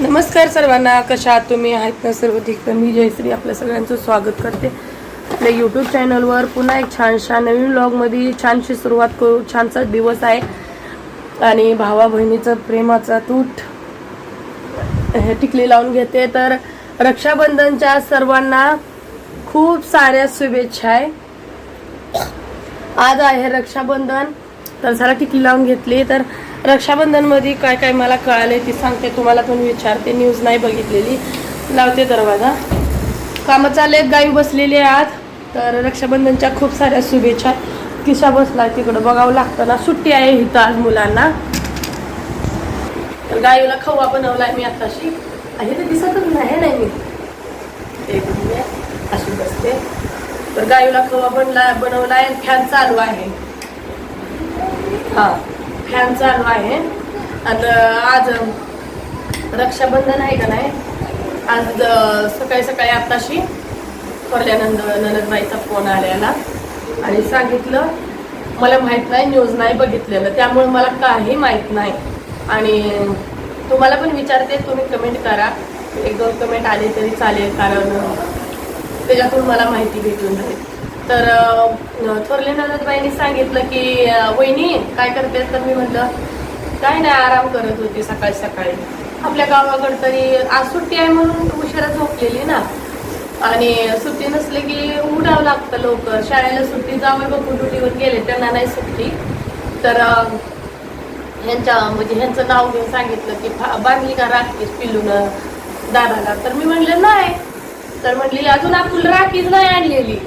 नमस्कार सर्वांना कशा आहात तुम्ही? आहेत ना सर्व ठीक? मी जयश्री आपल्या सगळ्यांचं स्वागत करते आपल्या यूट्यूब चॅनलवर पुन्हा एक छानशा नवीन ब्लॉगमध्ये छानशी सुरुवात करू. छानसा दिवस आहे. आणि भावा बहिणीचं प्रेमाचा तूट हे टिकली लावून घेते. तर रक्षाबंधनच्या सर्वांना खूप साऱ्या शुभेच्छा आहे. आज आहे रक्षाबंधन. तर जरा टिकली लावून घेतली. तर रक्षाबंधनमध्ये काय काय मला कळाले ती सांगते तुम्हाला पण विचारते. न्यूज नाही बघितलेली. लावते दरवाजा. कामं चालले गाई बसलेली आहे आज. तर रक्षाबंधनच्या खूप साऱ्या शुभेच्छा. किशा बसला तिकडं. बघावं लागतं ना. सुट्टी आहे इथं आज मुलांना. तर गाईला खवा बनवलाय मी आताशी. आहे तर दिसतच नाही नाही मी. अशी बसते. तर गाईला खवा बनला बनवलाय. फॅन चालू आहे. हा फॅन चालू आहे. आता आज रक्षाबंधन आहे का नाही? आज सकाळी सकाळी आत्ताशी थोरल्यानंद ननदबाईचा फोन आलेला. आणि सांगितलं मला माहीत नाही न्यूज नाही बघितलेलं. त्यामुळे मला काही माहीत नाही. आणि तुम्हाला पण विचारते तुम्ही कमेंट करा. एक दोन कमेंट आले तरी चालेल कारण त्याच्यातून मला माहिती भेटून जाईल. तर थोरले नंदबाईंनी सांगितलं की वहिनी काय करते तर मी म्हटलं काय नाही आराम करत होती सकाळी सकाळी. आपल्या गावाकडे तरी आज सुट्टी आहे म्हणून उशिरा झोपलेली ना. आणि सुट्टी नसली की उठावं लागतं लवकर. शाळेला सुट्टी जावं बघून ड्युटीवर गेले त्यांना नाही सुट्टी. तर ह्यांच्या म्हणजे ह्यांचं नाव घेऊन सांगितलं की फा- बांधली का राखीच पिलून दादाला? तर मी म्हणलं नाही. तर म्हटली अजून आपण राखीच नाही आणलेली.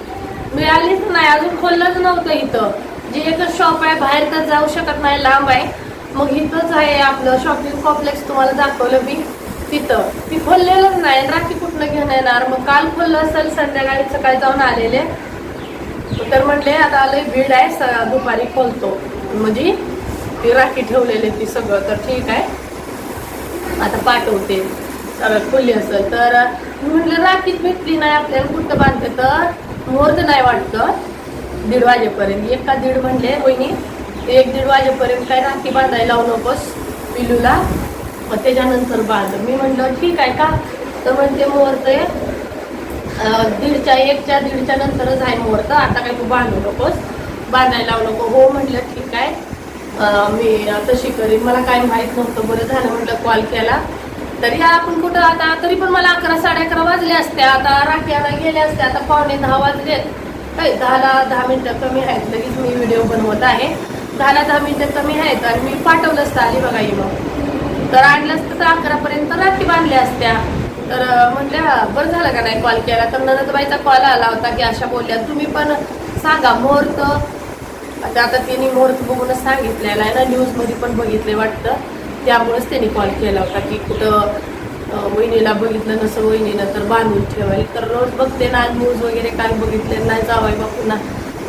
मिळालीच नाही अजून खोललंच नव्हतं इथं. जे एकच शॉप आहे बाहेर तर जाऊ शकत नाही लांब आहे. मग इथंच आहे आपलं शॉपिंग कॉम्प्लेक्स तुम्हाला दाखवलं मी. तिथं. ती खोललेलंच नाही राखी कुठलं घेऊन येणार? मग काल खोललं असेल संध्याकाळी सकाळी जाऊन आलेले. तर म्हटले आता लय भीड आहे स- दुपारी खोलतो. म्हणजे ती राखी ठेवलेली ती सगळं तर ठीक आहे. आता पाठवते. तर खुली असेल तर मी म्हटलं राखीच भेटली नाही आपल्याला कुठं बांधते तर? मुहूर्त नाही वाटतं दीड वाजेपर्यंत. एक का दीड म्हणले वहिनी एक दीड वाजेपर्यंत काय राखी बांधायला लावू नकोस पिलूला मग त्याच्यानंतर बांध मी म्हटलं ठीक आहे का? तर म्हणते मुहूर्त आहे दीडच्या एकच्या दीडच्या नंतरच आहे मुहूर्त. आता काय तू बांधू नकोस. बांधायला लावू नको. हो म्हटलं ठीक आहे. मी तशी करीन. मला काय माहीत नव्हतं. बरं झालं म्हटलं कॉल केला. तरी आपण कुठं आता तरी पण मला अकरा साडे अकरा वाजले असते. आता राखी आणायला गेले असते. आता पावणे दहा वाजले काही दहाला दहा मिनटं कमी आहेत. लगेच मी व्हिडिओ बनवत आहे. दहाला दहा मिनटं कमी आहेत आणि मी पाठवलं असतं आली बघा ही मग तर आणलं असतं तर अकरापर्यंत राखी बांधल्या असत्या. तर म्हटल्या बरं झालं का नाही कॉल केला? तर ननदबाईचा कॉल आला होता की अशा बोलल्या तुम्ही पण सांगा मुहूर्त. आता आता तिने मुहूर्त बघूनच सांगितलेला आहे ना न्यूजमध्ये पण बघितले वाटतं. त्यामुळेच त्यांनी कॉल केला होता की कुठं वहिनीला बघितलं नसं वहिनीनं तर बांधून ठेवायला. तर रोज बघते ना न्यूज वगैरे काय बघितले नाही जावाय बा पुन्हा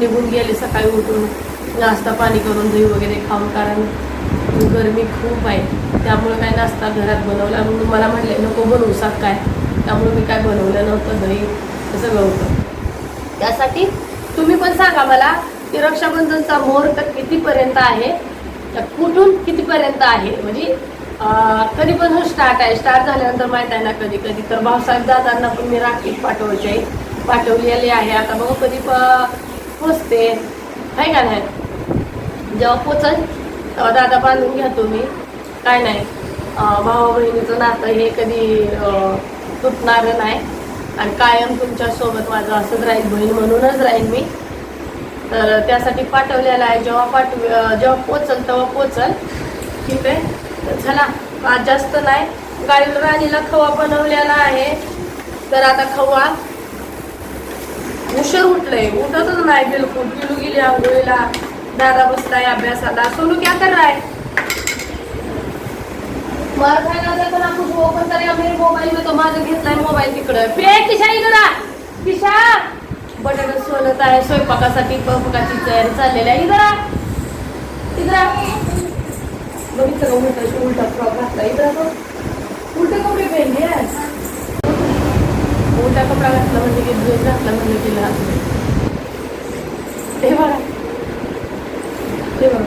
निघून गेले सकाळी उठून नाश्ता पाणी करून दही वगैरे खाऊन कारण गरमी खूप आहे. त्यामुळे काय नाश्ता घरात बनवला. म्हणून मला म्हटले नको बनवू सात काय. त्यामुळे मी काय बनवलं नव्हतं दही सगळं होतं. त्यासाठी तुम्ही पण सांगा मला की रक्षाबंधनचा मुहूर्त कितीपर्यंत आहे? तर कुठून कितीपर्यंत आहे? म्हणजे कधीपासून स्टार्ट हो आहे. स्टार्ट झाल्यानंतर माहीत आहे ना कधी कधी. तर भावसाहेब दादांना पण मी राखी पाठवायची आहे. पाठवलेली आहे. आता बघू कधी प- पोचते. आहे का नाही? जेव्हा पोचल तेव्हा दादा बांधून घ्या तुम्ही काय नाही. भावा बहिणीचं नातं हे कधी अं, तुटणारं नाही. आणि कायम तुमच्यासोबत माझं असंच राहील बहीण म्हणूनच राहील मी. तर त्यासाठी पाठवलेला आहे. जेव्हा पाठव जेव्हा पोचल तेव्हा पोचल. ठीक आहे? तर चला आज जास्त नाही. गाडीला राणीला खवा बनवलेला आहे. तर आता खवा. उशीर उठलंय. उठतच नाही बिलकुल. पिलू गेली आंघोळीला दादा बसलाय अभ्यासाला. सोनू क्या कर रहा है? मार खायला जातो ना. ओपन मोबाईल मी तो माझं घेतलाय मोबाईल तिकडं. पे किशा इकडा. किशा! बटाटा सोलत आहे. स्वयंपाकासाठी स्वयंपाकाची तयारी चाललेली आहे. इकडं आ. बघितलं का उलटा उलटा फ्रॉक घातला इकडं उलट कपडे पहनले उलटा कपडा घातला म्हणजे की ड्रेस घातला म्हणजे तिला हे बघा. हे बघा.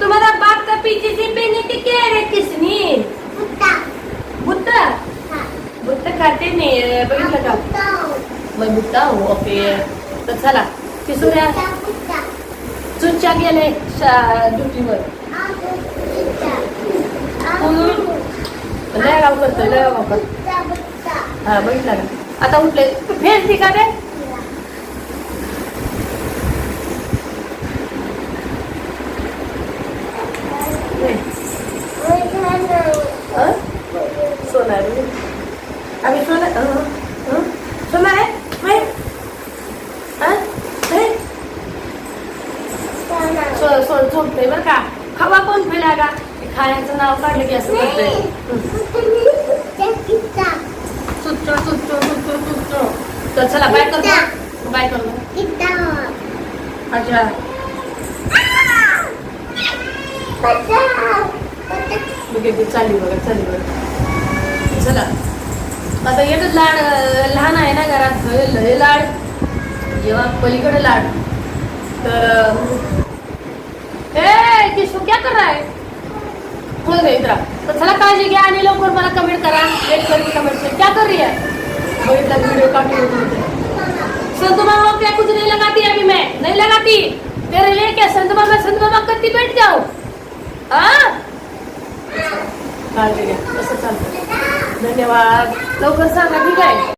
तुम्हाला बाप का पीची जी से पहने के रे किसनी किसने बुत्ता बुत्ता बुत्ता खाते नाही बघितलं का? मग बुत्ता हो ओके. तर चला किसू किसोऱ्या चुच्चा गेले ड्युटीवर. लय गाव करतो लय गाव करतो हा बघितलं आता उठले. फेस दिका रे सोना आहे आम्ही सोना हं? हं? सोना आहे झोपते बरं का खावा कोण पेला का खाण्याचं नाव काढलं की असं सुटतो सुटतो सुटतो सुटतो तर चला बाय करतो बाय करतो अच्छा बघे चालली बघा चालली बघा चला. आता एकच लाड लहान आहे ना घरात लय लाड. जेव्हा पलीकडे लाड. तर अं, ए किशो क्या कर रहा है बोल गई इधर तर चला काळजी घ्या आणि लवकर मला कमेंट करा. वेट करके कमेंट कर. क्या कर रही है? बघितला व्हिडिओ काढून संत बाबा क्या कुछ नहीं लगाती अभी मैं. नहीं लगाती. तेरे लिए क्या? संत बाबा संत बाबा करती बैठ जाओ हाँ? काळजी घ्या. असं चालतं. धन्यवाद. लवकर सांगा ठीक आहे?